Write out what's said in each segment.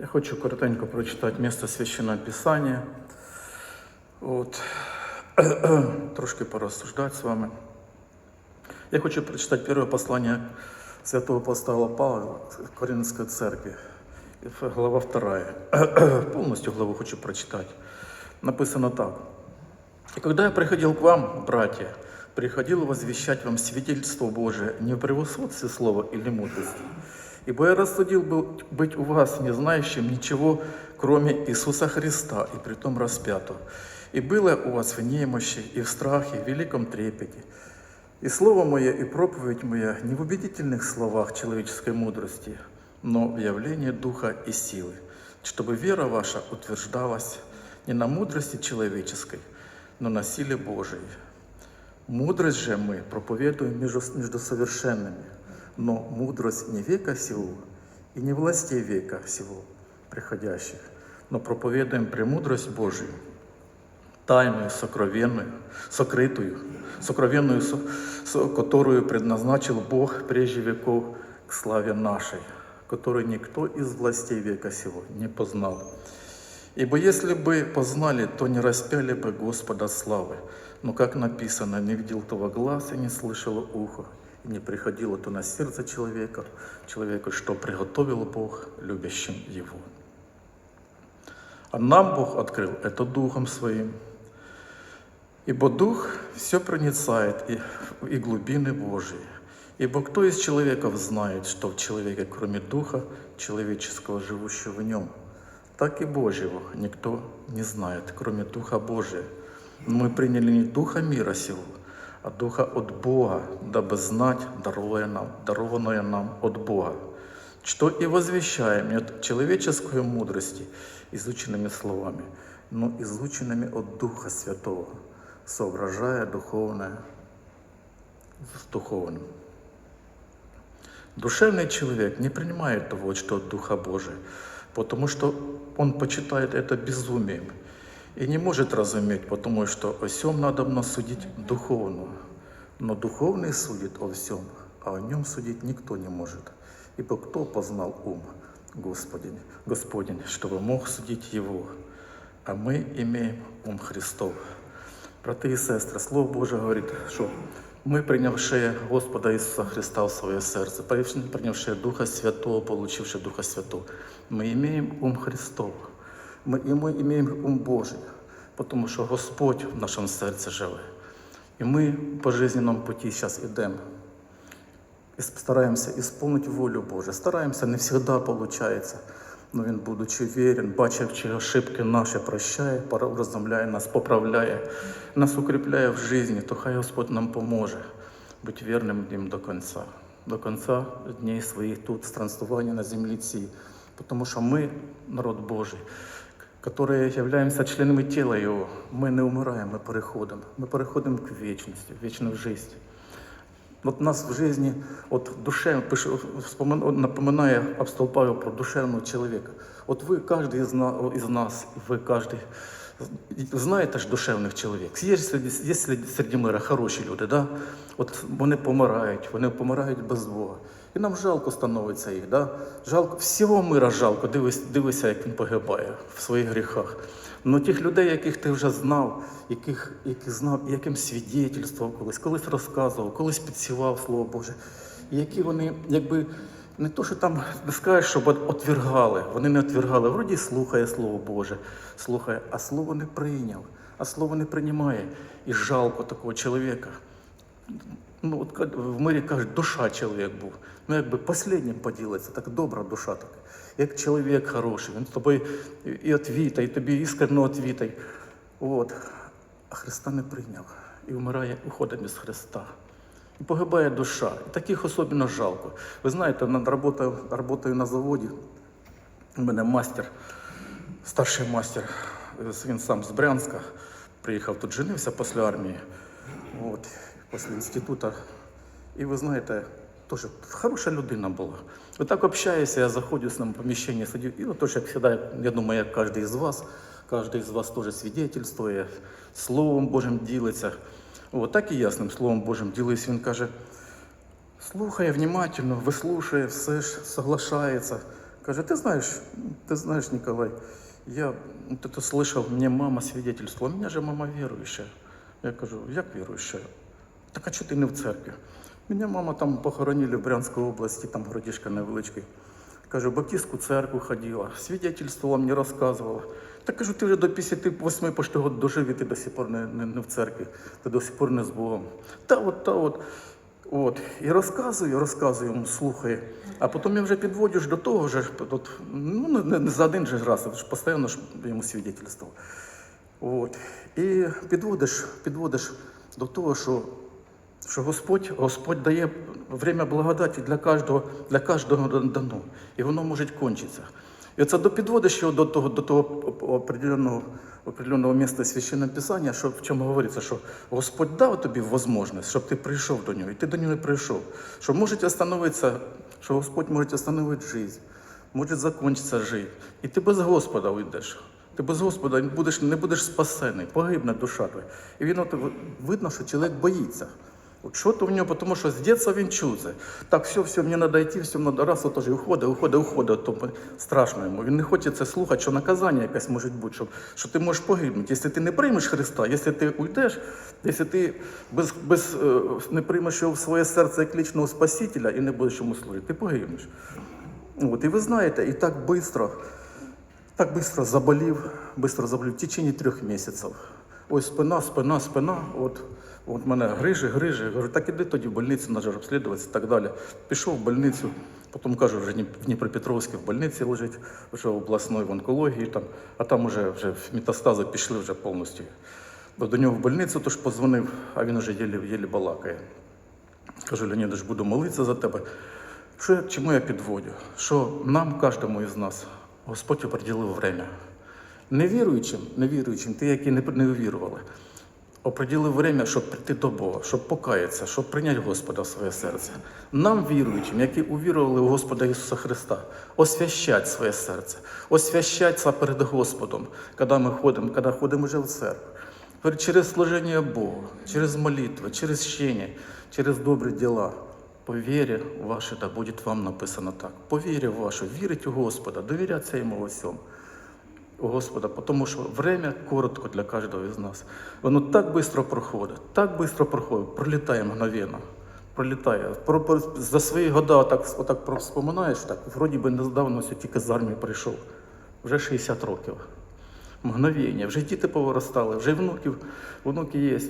Я хочу коротенько прочитати місце Священного Писання. От. Трошки порозсуждати з вами. Я хочу прочитати перше послання святого апостола Павла Коринфской церкви, глава 2. Полностью главу хочу прочитать. Написано так. И когда я приходил к вам, братья, приходил возвещать вам свидетельство Божие не в превосходстве слова или мудрости, ибо я рассудил был быть у вас не знающим ничего, кроме Иисуса Христа, и притом распятого. И было у вас в немощи, и в страхе, в великом трепете. И слово мое, и проповедь моя не в убедительных словах человеческой мудрости, но в явлении духа и силы, чтобы вера ваша утверждалась не на мудрости человеческой, но на силе Божией. Мудрость же мы проповедуем между, между совершенными, но мудрость не века сего и не властей века сего приходящих, но проповедуем премудрость Божию, тайную, сокровенную, сокрытую, сокровенную, со, со- которую предназначил Бог прежде веков к славе нашей, которую никто из властей века сего не познал. Ибо если бы познали, то не распяли бы Господа славы. Но как написано, не видел того глаз и не слышало ухо, не приходило то на сердце человека, человеку, что приготовил Бог любящим его. А нам Бог открыл это Духом Своим. Ибо Дух все проницает и, и глубины Божьи. Ибо кто из человеков знает, что в человеке, кроме Духа человеческого, живущего в нем, так и Божьего никто не знает, кроме Духа Божия. Мы приняли не Духа мира сего, а Духа от Бога, дабы знать дарованное дарованное нам от Бога, что и возвещаем не от человеческой мудрости, изученными словами, но изученными от Духа Святого, соображая духовное с духовным. Душевный человек не принимает того, что от Духа Божия, потому что он почитает это безумием и не может разуметь, потому что о всем надо судить духовно. Но духовный судит о всем, а о нем судить никто не может. Ибо кто познал ум Господень, Господень, чтобы мог судить его? А мы имеем ум Христов. Брати і сестри, Слово Боже говорить, що ми, прийнявши Господа Ісуса Христа в своє серце, прийнявши Духа Святого, получивши Духа Святого, ми маємо ум Христов, ми, і ми маємо ум Божий, тому що Господь в нашому серці живе. І ми по жизненному путі зараз йдемо. І стараємося ісполнити волю Божу. Стараємося, не завжди виходить. Но він, будучи вірен, бачивши ошибки наші, прощає, розумляє нас, поправляє, нас укріпляє в житті, то хай Господь нам поможе бути вірним їм до кінця, до кінця днів своїх тут, странствування на землі цій. Тому що ми, народ Божий, которые являемся членами тела Его, мы не умираем, мы переходим. Мы переходим к вечности, в вечную жизнь. От нас в житті, от душе, пише, вспомин- напоминає апостол Павел про душевного чоловіка. От ви, кожен із, на, із нас, ви кожен, знаєте ж душевних чоловік. Є, серед- є серед, серед мира хороші люди, да? от вони помирають, вони помирають без Бога. І нам жалко становиться їх. Да? Жалко, всього мира жалко, дивись, дивися, як він погибає в своїх гріхах. Ну тих людей, яких ти вже знав, яких, яких знав, яким свідетельствував колись, колись розказував, колись підсівав Слово Боже, які вони, якби не то, що там не скажеш, щоб от- отвергали, вони не отвергали. Вроді слухає Слово Боже, слухає, а слово не прийняв, а слово не приймає. І жалко такого чоловіка. Ну, от в мирі кажуть, душа чоловік був. Ну, якби останнім поділиться, так добра душа така. Як чоловік хороший, він з тобою і- відвітай, і тобі іскренно відвітай. От. А Христа не прийняв. І вмирає, уходить без Христа. І погибає душа. І таких особливо жалко. Ви знаєте, над роботою, роботою на заводі у мене мастер, старший мастер, е, він сам з Брянська, приїхав тут, женився після армії, от, після інституту. І ви знаєте, теж хороша людина була. Ви так общаєшся, я заходжу з ним в поміщення, сидю, і ну, теж, як завжди, я думаю, як кожен із вас, кожен із вас теж свідетельствує, Словом Божим ділиться. От так і я з ним Словом Божим ділився. Він каже, слухає внимательно, вислушає все ж, соглашається. Каже, ты знаешь, ты знаешь, Николай, я вот это слышал, мне мама свидетельствовала, у меня же мама верующая. Я кажу, як верующая? Так а чого ти не в церкві? Мене мама там похоронили в Брянській області, там городишка невеличкий. Кажу, Баптистську церкву ходила, свидетельствувала, мені розказувала. Так кажу, ти вже до 58 почти год дожив, і ти до сих пор не, не, не в церкві, ти до сих пор не з Богом. Та от, та от. От. І розказую, розказую слухає. А потім я вже підводю ж до того, вже, от, ну, не- не, за один же раз, я ж постійно ж йому свідетельствував. От. І підводиш, підводиш до того, що, що Господь, Господь дає время благодаті для кожного, для кожного дано. І воно може кончитися. І оце до підводиш його до того, до того определеного, определеного місця священного Писання, що в чому говориться, що Господь дав тобі можливість, щоб ти прийшов до нього, і ти до нього не прийшов. Що може остановитися, що Господь може остановити життя, може закінчитися життя. І ти без Господа уйдеш. Ти без Господа не будеш, не будеш спасений, погибне душа твоя. І він от видно, що чоловік боїться. От що то в нього, тому що з дитинства він чув. Так, все, все, мені треба йти, все, надо раз, от і уходить, уходить, уходить, то страшно йому. Він не хоче це слухати, що наказання якесь може бути, що, що ти можеш погибнути. Якщо ти не приймеш Христа, якщо ти уйдеш, якщо ти без, без, е, не приймеш його в своє серце як лічного Спасителя і не будеш йому служити, ти погибнеш. От, і ви знаєте, і так швидко, так быстро заболів, быстро заболів в течение трьох місяців. Ось спина, спина, спина. От, от мене грижі, грижі. Я Говорю, так іди тоді в больницю, на обслідуватися і так далі. Пішов в больницю, потім кажу, вже в Дніпропетровській в больниці лежить, вже в обласної в онкології, там, а там вже, вже метастази пішли вже повністю. Бо До нього в больницю тож позвонив, а він вже єлі, балакає. Кажу, Леонідович, буду молитися за тебе. Що, чому я підводю? Що нам, кожному із нас, Господь оприділив время. Невіруючим, невіруючим, ті, які не, не вірували, оприділив время, щоб прийти до Бога, щоб покаятися, щоб прийняти Господа в своє серце. Нам, віруючим, які увірували в Господа Ісуса Христа, освящать своє серце, освящаться перед Господом, коли ми ходимо, коли ходимо вже в церкву. Через служение Богу, через молитвы, через щение, через добрі діла. По вірі вашій, да буде вам написано так. По вірі вашу, вірить у Господа, довіряться йому во всьому. Господа, тому що время коротко для кожного із нас. Воно так швидко проходить, так швидко проходить, пролітає мгновенно. Пролітає. Про, про, за свої года отак, отак вспоминаєш, так, вроді би недавно тільки з армії прийшов. Вже 60 років. Мгновення, вже діти повиростали, вже внуків, внуки є.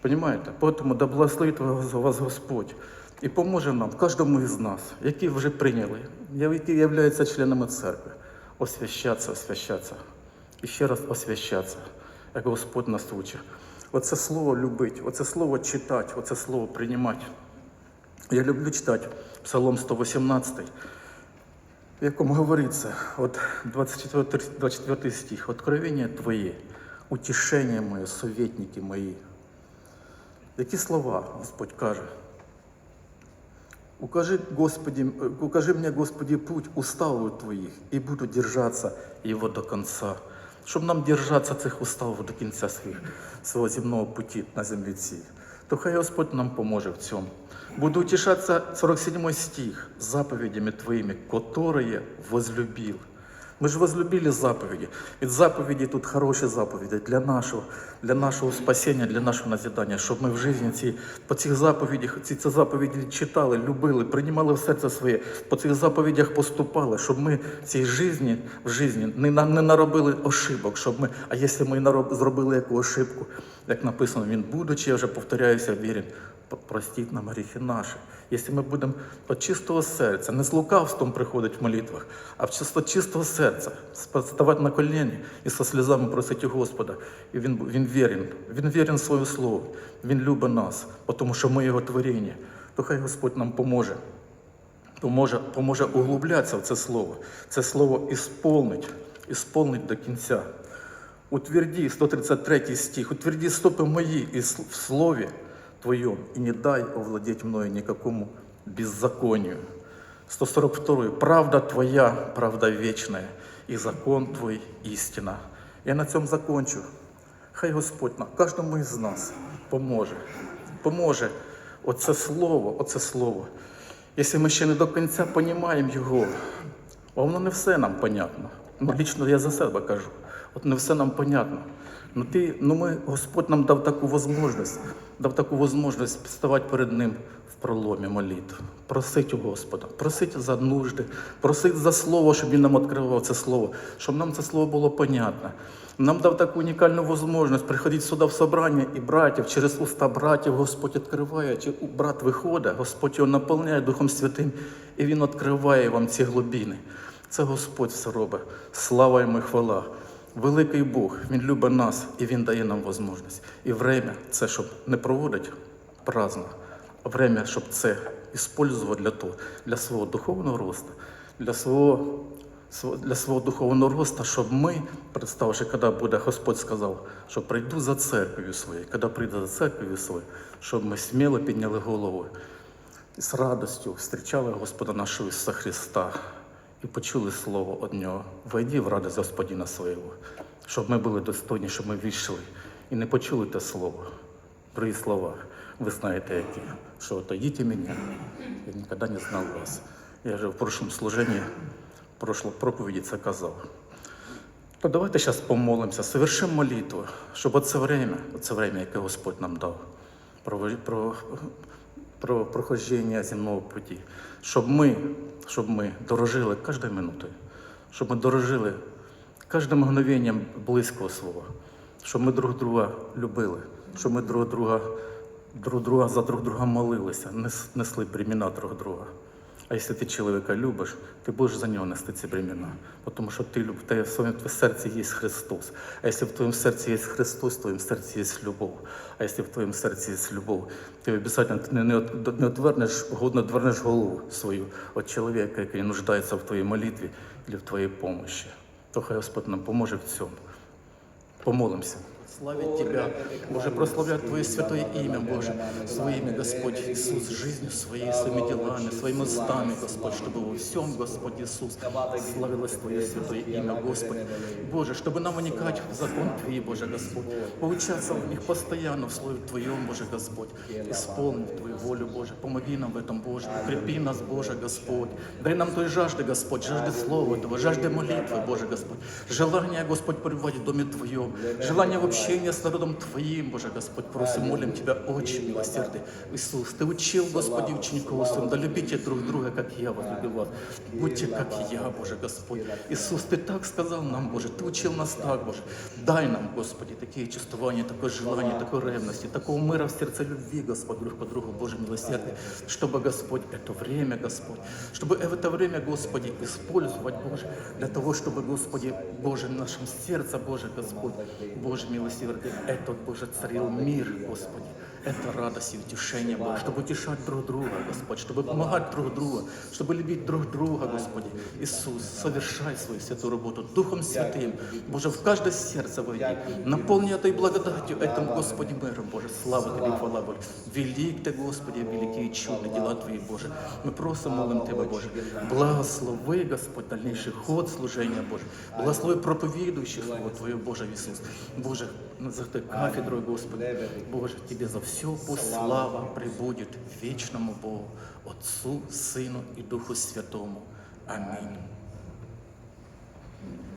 Понимаєте? Тому да благословить вас Господь і поможе нам, кожному із нас, які вже прийняли, які являються членами церкви, освящатися, освящатися. І ще раз освящатися, як Господь нас учить. Оце слово любить, оце слово читати, оце слово приймати. Я люблю читати Псалом 118, в якому говориться, от 24, 24 стих, «Откровення Твоє, утішення моє, советники мої». Які слова Господь каже? Укажи, Господи, э, укажи мне, Господи, путь уставов Твоїх, і буду держаться його до конца. Щоб нам держатися цих уставів до кінця своїх, свого земного путі на землі цій. То хай Господь нам поможе в цьому. Буду утішатися, 47 стих, заповедями Твоїми, которые возлюбил. Ми ж возлюбили заповіді. Від заповіді тут хороші заповіді для нашого, для нашого спасіння, для нашого назідання, щоб ми в житті ці, по цих заповідях, ці, ці заповіді читали, любили, приймали в серце своє, по цих заповідях поступали, щоб ми в цій житті, в житті не, не наробили ошибок, щоб ми, а якщо ми зробили яку ошибку, як написано, він будучи, я вже повторяюся, вірен, простіть нам гріхи наші. Якщо ми будемо від чистого серця, не з лукавством приходить в молитвах, а в чисто чистого серця, ставати на коліні і со сльозами просити Господа. І він, він вірен, він вірен своє слово, він любить нас, тому що ми його творіння. То хай Господь нам поможе. Поможе, поможе углублятися в це слово. Це слово ісполнить, ісполнить до кінця. Утверди, 133 стих, утверди стопи мої і в слові Твоем, и не дай овладеть мною никакому беззаконию. 142. Правда Твоя, правда вечная, и закон Твой истина. Я на цьому закончу. Хай Господь нам, кожному із нас поможе. Поможе оце слово, оце слово. Якщо ми ще не до кінця розуміємо його, воно не все нам понятно. Ну, лічно я за себе кажу. От не все нам понятно. Ну, ти, ну ми, Господь нам дав таку можливість, дав таку можливість ставати перед Ним в проломі молитв. Просить у Господа, просить за нужди, просить за слово, щоб Він нам відкривав це слово, щоб нам це слово було понятно. Нам дав таку унікальну можливість приходити сюди в собрання і братів, через уста братів Господь відкриває, чи брат виходить, Господь його наповняє Духом Святим, і Він відкриває вам ці глибини. Це Господь все робить. Слава йому і хвала. Великий Бог, Він любить нас і Він дає нам можливість. І время це, щоб не проводити праздно, а время, щоб це використовувати для того, для свого духовного росту, для свого, для свого духовного росту, щоб ми, представивши, коли буде Господь сказав, що прийду за церков'ю своєю, коли прийде за церков'ю своєю, щоб ми сміло підняли голову і з радостю зустрічали Господа нашого Ісуса Христа і почули слово від Нього. Войди в радість Господина свого, щоб ми були достойні, щоб ми війшли і не почули те слово. Другі слова, ви знаєте які, що отойдіть мене, я ніколи не знав вас. Я вже в прошлому служенні, в прошлій проповіді це казав. То давайте зараз помолимося, совершимо молитву, щоб оце время, оце время, яке Господь нам дав, про, про, про проходження земного путі, щоб ми, щоб ми дорожили кожною минутою, щоб ми дорожили кожним мгновенням близького свого, щоб ми друг друга любили, щоб ми друг друга, друг друга за друг друга молилися, несли бремена друг друга. А якщо ти чоловіка любиш, ти будеш за нього нести ці бремена. Тому що ти люб, в своєму серці є Христос. А якщо в твоєму серці є Христос, в твоєму серці є любов. А якщо в твоєму серці є любов, ти обов'язково не, не, от- не отвернеш, не отвернеш голову свою від чоловіка, який нуждається в твоїй молитві або в твоїй помощі. То хай Господь нам поможе в цьому. Помолимся. Славить Тебя, Боже, прославлять Твое святое имя, Боже, своими, Господь Иисус, жизнью своей, своими делами, своими устами, Господь, чтобы во всем, Господь Иисус, славилось Твое святое имя, Господь. Боже, чтобы нам уникать в закон Твой, Боже, Господь, поучаться в них постоянно в Слове Твоем, Боже, Господь, исполнив Твою волю, Боже, помоги нам в этом, Боже, укрепи нас, Боже, Господь, дай нам той жажды, Господь, жажды Слова Твоего, жажды молитвы, Боже, Господь, желание, Господь, пребывать в доме Твоем, желание в общении с народом Твоим, Боже, Господь, просим, молим Тебя, Отче милосердный, Иисус, Ты учил, Господи, учеников своим, да любите друг друга, как я вас, будьте, как я, Боже, Господь, Иисус, Ты так сказал нам, Боже, Ты учил нас так, Боже, дай нам, Господи, такие чувствования, такое желание, такой ревности, такого мира в сердце любви, Господь, друг по другу, Боже, милосердный, чтобы, Господь, это время, Господь, чтобы в это время, Господи, использовать, Боже, для того, чтобы, Господи, Боже, в нашем сердце, Боже, Господь, Боже, милосердный, этот, Боже, царил мир, Господи, это радость и утешение, Боже, чтобы утешать друг друга, Господь, чтобы помогать друг другу, чтобы любить друг друга, Господи. Иисус, совершай свою святую работу Духом Святым, Боже, в каждое сердце войди, наполни этой благодатью, этим, Господи, миром, Боже, слава Тебе, хвала, Боже. Велик Ты, Господи, великие чудные дела Твои, Боже. Мы просим, молим Тебя, Боже, благослови, Господь, дальнейший ход служения, Боже. Благослови проповедующих Слово Твое, Боже, Иисус. Боже, за этой кафедрой, Господи. Боже, Тебе за все пусть слава прибудет вечному Богу, Отцу, Сыну и Духу Святому. Аминь.